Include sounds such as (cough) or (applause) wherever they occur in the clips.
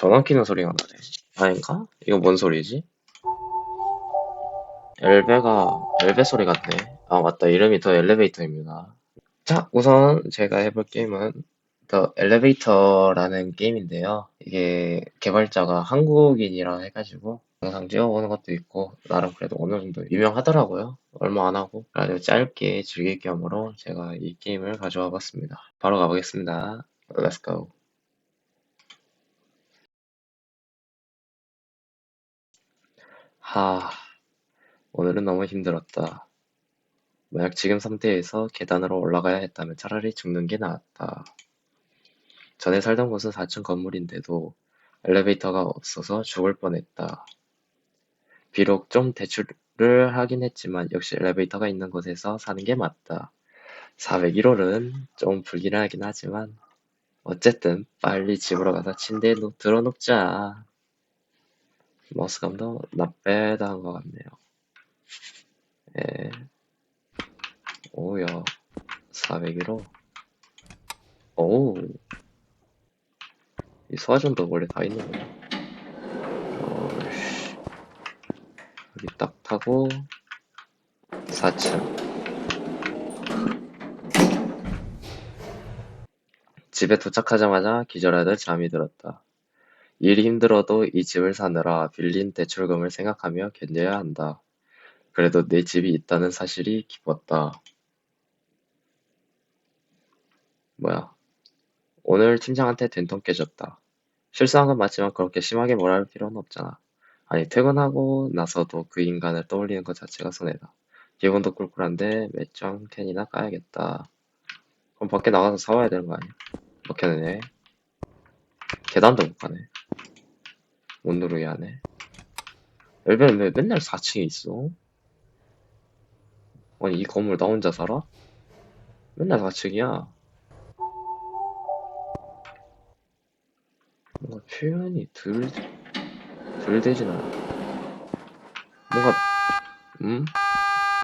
전화 키는 소리가 나네. 아닌가? 이거 뭔 소리지? 엘베가 엘베 소리 같네. 아 맞다. 이름이 더 엘리베이터입니다. 자, 우선 제가 해볼 게임은 더 엘리베이터라는 게임인데요. 이게 개발자가 한국인이라 해가지고 영상 찍어보는 것도 있고 나름 그래도 어느 정도 유명하더라고요. 얼마 안 하고 그래가지고 짧게 즐길 겸으로 제가 이 게임을 가져와 봤습니다. 바로 가보겠습니다. Let's go. 하, 오늘은 너무 힘들었다. 만약 지금 상태에서 계단으로 올라가야 했다면 차라리 죽는 게 나았다. 전에 살던 곳은 4층 건물인데도 엘리베이터가 없어서 죽을 뻔했다. 비록 좀 대출을 하긴 했지만 역시 엘리베이터가 있는 곳에서 사는 게 맞다. 401호는 좀 불길하긴 하지만 어쨌든 빨리 집으로 가서 침대에 누- 들어눕자. 머스감도 나빼다 한 것 같네요. 예. 오야 401호. 오우. 이 소화전도 원래 다 있는구나 어이씨. 여기 딱 타고 4층 집에 도착하자마자 기절하듯 잠이 들었다 일이 힘들어도 이 집을 사느라 빌린 대출금을 생각하며 견뎌야 한다 그래도 내 집이 있다는 사실이 기뻤다 뭐야 오늘 팀장한테 된통 깨졌다. 실수한 건 맞지만 그렇게 심하게 뭐라 할 필요는 없잖아. 아니, 퇴근하고 나서도 그 인간을 떠올리는 것 자체가 손해다. 기분도 꿀꿀한데 몇장 캔이나 까야겠다. 그럼 밖에 나가서 사와야 되는 거 아니야? 먹혀내네. 계단도 못 가네. 못 누르게 하네. 엘베는 왜 맨날 4층에 있어? 아니, 이 건물 나 혼자 살아? 맨날 4층이야. 뭔가 표현이 덜, 덜 되진 않아. 뭔가, 음?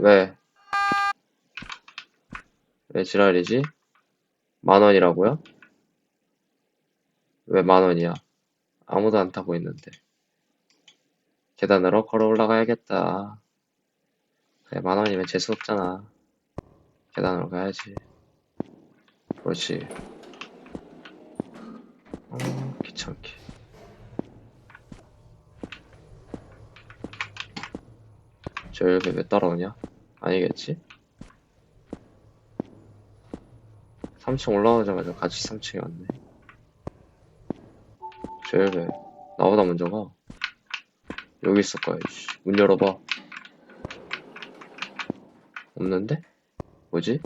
왜? 왜 지랄이지? 만 원이라고요? 왜 만 원이야? 아무도 안 타고 있는데. 계단으로 걸어 올라가야겠다. 그래, 만 원이면 재수 없잖아. 계단으로 가야지. 그렇지. 어, 귀찮게. 저 여기 왜 따라오냐? 아니겠지? 3층 올라오자마자 같이 3층에 왔네. 저 여기 나보다 먼저 가. 여기 있을 거야. 문 열어봐. 없는데? 뭐지?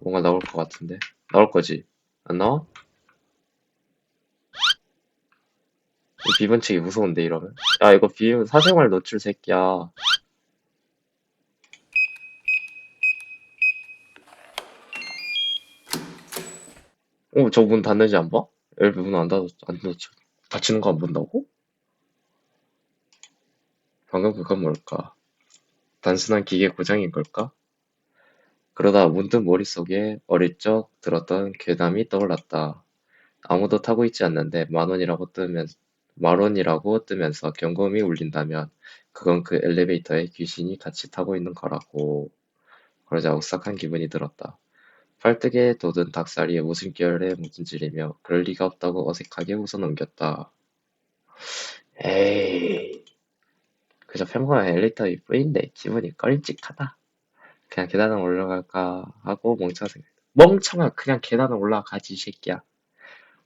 뭔가 나올 것 같은데. 나올 거지? 안 나와? 이 비번치기 무서운데 이러면 야 이거 비면 사생활 노출 새끼야 어 저문 닫는지 안 봐? 엘베 문안 닫았 안 닫았죠 닫히는 거 안 본다고? 방금 그건 뭘까 단순한 기계 고장인 걸까? 그러다 문득 머릿속에 어릴 적 들었던 괴담이 떠올랐다 아무도 타고 있지 않는데 만 원이라고 뜨면 만 원이라고 뜨면서 경고음이 울린다면 그건 그 엘리베이터에 귀신이 같이 타고 있는 거라고. 그러자 오싹한 기분이 들었다. 팔뚝에 돋은 닭살이 무슨 결에 무슨 질이며 그럴 리가 없다고 어색하게 웃어 넘겼다. 에이, 그저 평범한 엘리베이터일 뿐인데 기분이 꺼림칙하다. 그냥 계단을 올라갈까 하고 멍청한 생각. 멍청아, 그냥 계단을 올라가지 이 새끼야.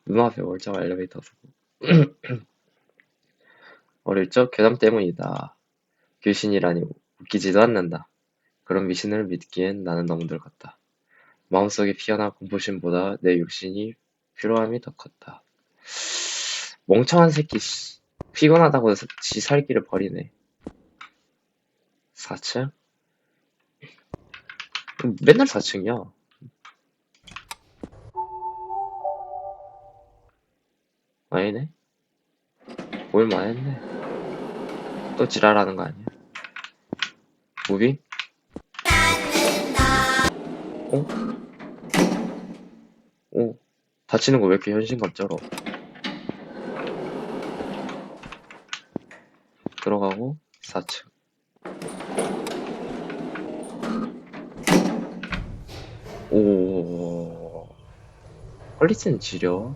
눈앞에 멀쩡한 엘리베이터 서고. (clears throat) 어릴 적 괴담 때문이다. 귀신이라니 웃기지도 않는다. 그런 미신을 믿기엔 나는 너무 늙었다. 마음속에 피어난 공포심보다 내 육신이 필요함이 더 컸다. 멍청한 새끼, 씨. 피곤하다고 지 살기를 버리네. 4층? 맨날 4층이야. 아니네. 볼만 했네. 또 지랄하는 거 아니야? 무빙? 어? 어? 다치는 거 왜 이렇게 현신감처럼? 들어가고 4층 오 퀄리티는 지려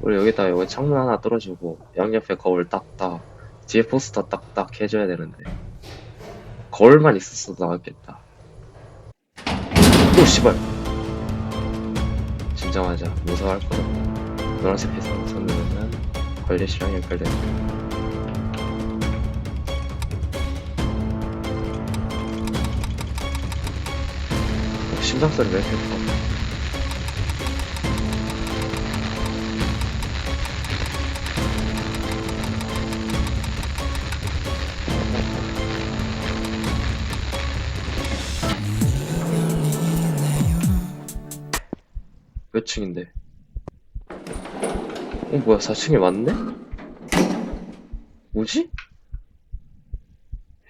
우리 여기다 여기 창문 하나 떨어지고 양옆에 거울 딱딱 뒤에 포스터 딱딱 해줘야 되는데 거울만 있었어도 나왔겠다 오 씨발. 진정하자. 무서워할 것 없다. 노란색 회사 손누르면 관리실랑 연결된다. 어, 심장 소리 왜 이렇게 커? 몇 층인데? 어, 뭐야, 4층에 맞네? 뭐지? 이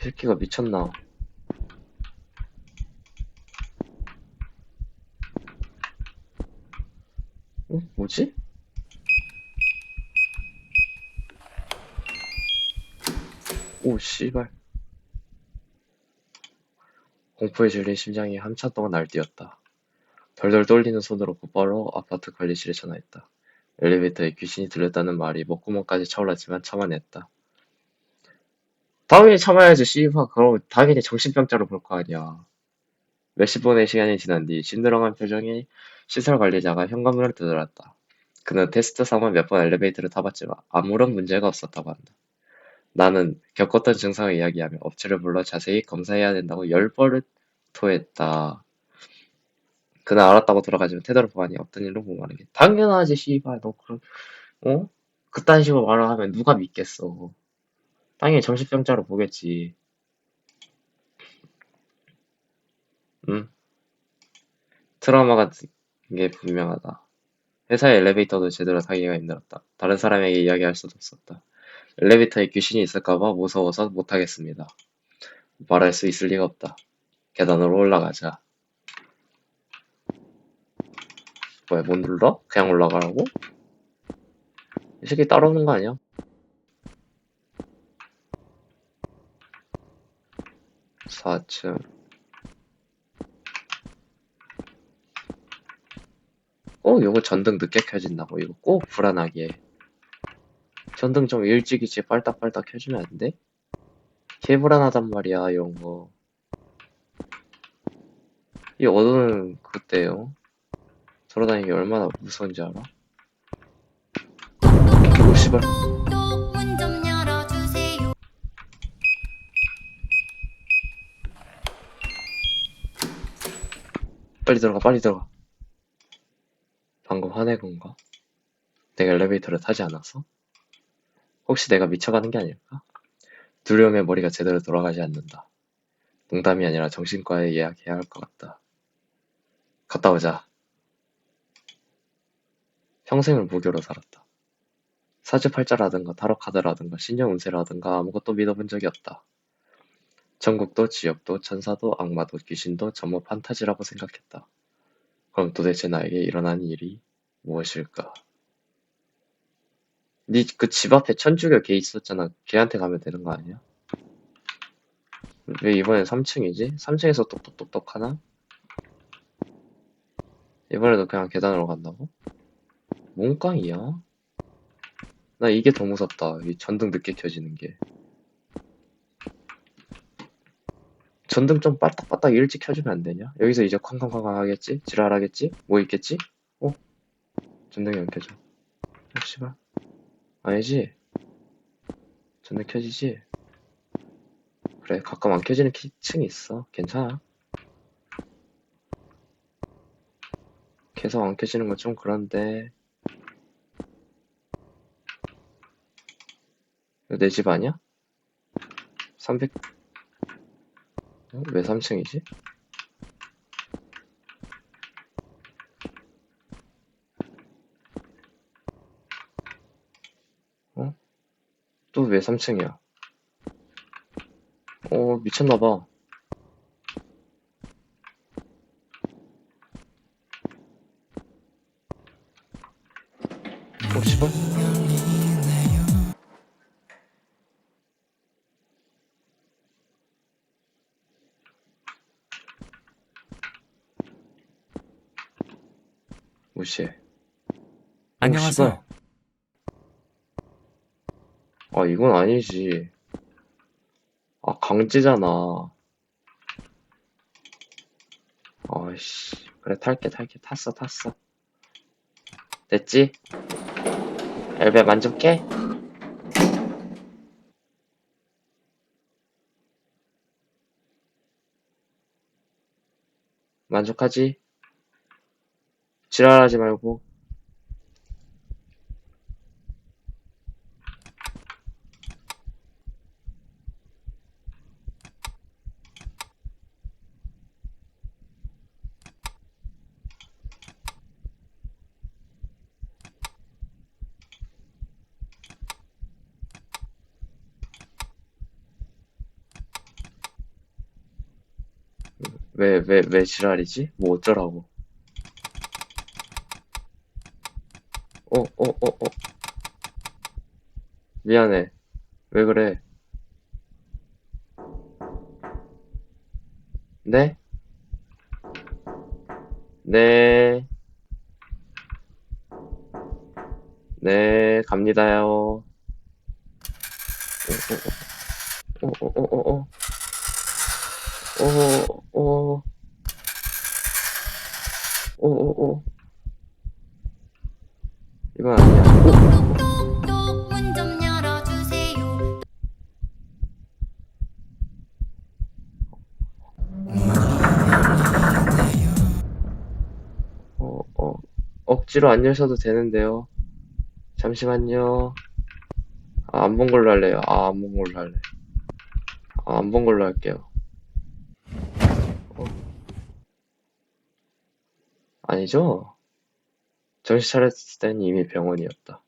새끼가 미쳤나? 어, 뭐지? 오, 씨발. 공포에 질린 심장이 한참 동안 날뛰었다. 덜덜 떨리는 손으로 곧바로 아파트 관리실에 전화했다. 엘리베이터에 귀신이 들렸다는 말이 목구멍까지 차올랐지만 참아냈다. 당연히 참아야지, 씨발. 그럼 당연히 정신병자로 볼 거 아니야. 몇십 분의 시간이 지난 뒤 심드렁한 표정의 시설 관리자가 현관문을 두드렸다. 그는 테스트 상만 몇번 엘리베이터를 타봤지만 아무런 문제가 없었다고 한다. 나는 겪었던 증상을 이야기하며 업체를 불러 자세히 검사해야 된다고 열 번을 토했다. 그는 알았다고 돌아가지만 태도를 보아니 없던 일로 보고하는 게 당연하지 씨발. 너 그럼 어? 그딴 식으로 말을 하면 누가 믿겠어? 당연히 정신병자로 보겠지. 응? 트라우마 같은 게 분명하다. 회사의 엘리베이터도 제대로 타기가 힘들었다. 다른 사람에게 이야기할 수도 없었다. 엘리베이터에 귀신이 있을까봐 무서워서 못하겠습니다. 말할 수 있을 리가 없다. 계단으로 올라가자 뭐야, 못 눌러? 그냥 올라가라고? 이 새끼 따라오는 거 아니야? 사층 어, 이거 전등 늦게 켜진다고. 이거 꼭 불안하게 해. 전등 좀 일찍이지 빨딱빨딱 켜주면 안 돼? 개 불안하단 말이야, 이런 거. 이 어두운 그때요. 돌아다니기 얼마나 무서운지 알아? 오, 씨발. 빨리 들어가, 빨리 들어가. 방금 화낸 건가? 내가 엘리베이터를 타지 않았어? 혹시 내가 미쳐가는 게 아닐까? 두려움에 머리가 제대로 돌아가지 않는다. 농담이 아니라 정신과에 예약해야 할 것 같다. 갔다 오자. 평생을 무교로 살았다. 사주팔자라든가 타로카드라든가 신령운세라든가 아무것도 믿어본 적이 없다. 전국도 지역도 천사도 악마도 귀신도 전부 판타지라고 생각했다. 그럼 도대체 나에게 일어난 일이 무엇일까? 니 그 집 앞에 천주교 걔 있었잖아. 걔한테 가면 되는 거 아니야? 왜 이번엔 3층이지? 3층에서 똑똑똑똑 하나? 이번에도 그냥 계단으로 간다고? 뭔 깡이야? 나 이게 더 무섭다. 이 전등 늦게 켜지는 게. 전등 좀 빠딱빠딱 일찍 켜주면 안 되냐? 여기서 이제 쾅쾅쾅쾅 하겠지? 지랄하겠지? 뭐 있겠지? 어? 전등이 안 켜져. 어, 씨발. 아니지? 전등 켜지지? 그래, 가끔 안 켜지는 키, 층이 있어. 괜찮아. 계속 안 켜지는 건 좀 그런데. 내 집 아니야? 300, 어? 왜 3층이지? 어? 또 왜 3층이야? 어, 미쳤나봐. 무시해. 안녕하세요. 아, 이건 아니지. 아, 강제잖아. 아이씨. 그래, 탈게, 탈게. 탔어, 탔어. 됐지? 엘베 만족해? 만족하지? 지랄하지 말고. 왜, 왜, 왜 지랄이지? 뭐 어쩌라고. 어, 어, 어, 어. 미안해. 왜 그래? 네? 네. 네, 갑니다요. 어, 어, 어, 어, 어, 어, 어. 어, 어, 어, 어, 어. 이건 아니야. 어, 어, 억지로 안 여셔도 되는데요. 잠시만요. 아, 안 본 걸로 할래요. 아, 안 본 걸로 할래. 아, 안 본 걸로 할게요. 어. 아니죠? 정신 차렸을 땐 이미 병원이었다.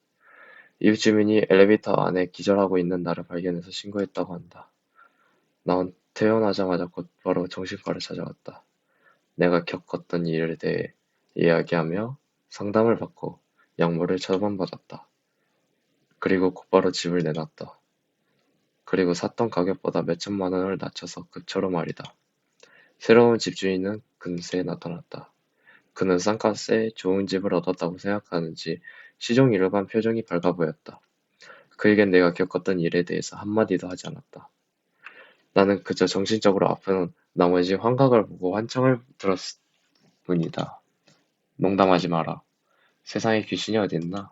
이웃 주민이 엘리베이터 안에 기절하고 있는 나를 발견해서 신고했다고 한다. 난 태어나자마자 곧바로 정신과를 찾아갔다. 내가 겪었던 일에 대해 이야기하며 상담을 받고 약물을 처방받았다. 그리고 곧바로 집을 내놨다. 그리고 샀던 가격보다 몇 천만 원을 낮춰서 급처로 말이다. 새로운 집주인은 금세 나타났다. 그는 싼값에 좋은 집을 얻었다고 생각하는지 시종 일관 표정이 밝아 보였다. 그에겐 내가 겪었던 일에 대해서 한마디도 하지 않았다. 나는 그저 정신적으로 아픈 나머지 환각을 보고 환청을 들었을 뿐이다. 농담하지 마라. 세상에 귀신이 어딨나?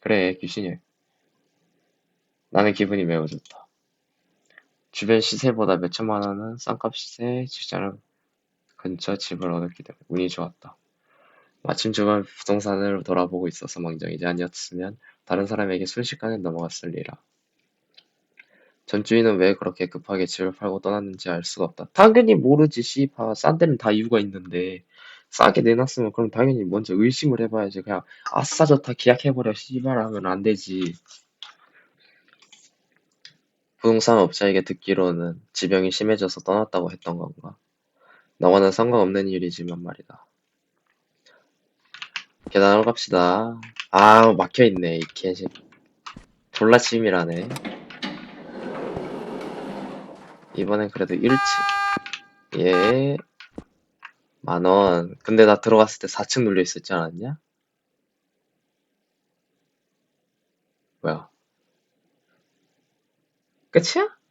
그래, 귀신이. 나는 기분이 매우 좋다. 주변 시세보다 몇 천만 원은 싼값 시세에 직장을 근처 집을 얻었기 때문에 운이 좋았다. 마침 주변 부동산을 돌아보고 있어서 망정이지 아니었으면 다른 사람에게 순식간에 넘어갔을 리라. 전 주인은 왜 그렇게 급하게 집을 팔고 떠났는지 알 수가 없다. 당연히 모르지, 씨바. 싼 데는 다 이유가 있는데. 싸게 내놨으면 그럼 당연히 먼저 의심을 해봐야지. 그냥 아싸 좋다 계약해버려 씨발 하면 안 되지. 부동산 업자에게 듣기로는 지병이 심해져서 떠났다고 했던 건가? 나와는 상관없는 일이지만 말이다. 계단으로 갑시다. 아 막혀있네 이 개새. 졸라 치밀하네. 이번엔 그래도 1층. 예. 만원. 근데 나 들어갔을 때 4층 눌려 있었지 않았냐? 뭐야? 끝이야?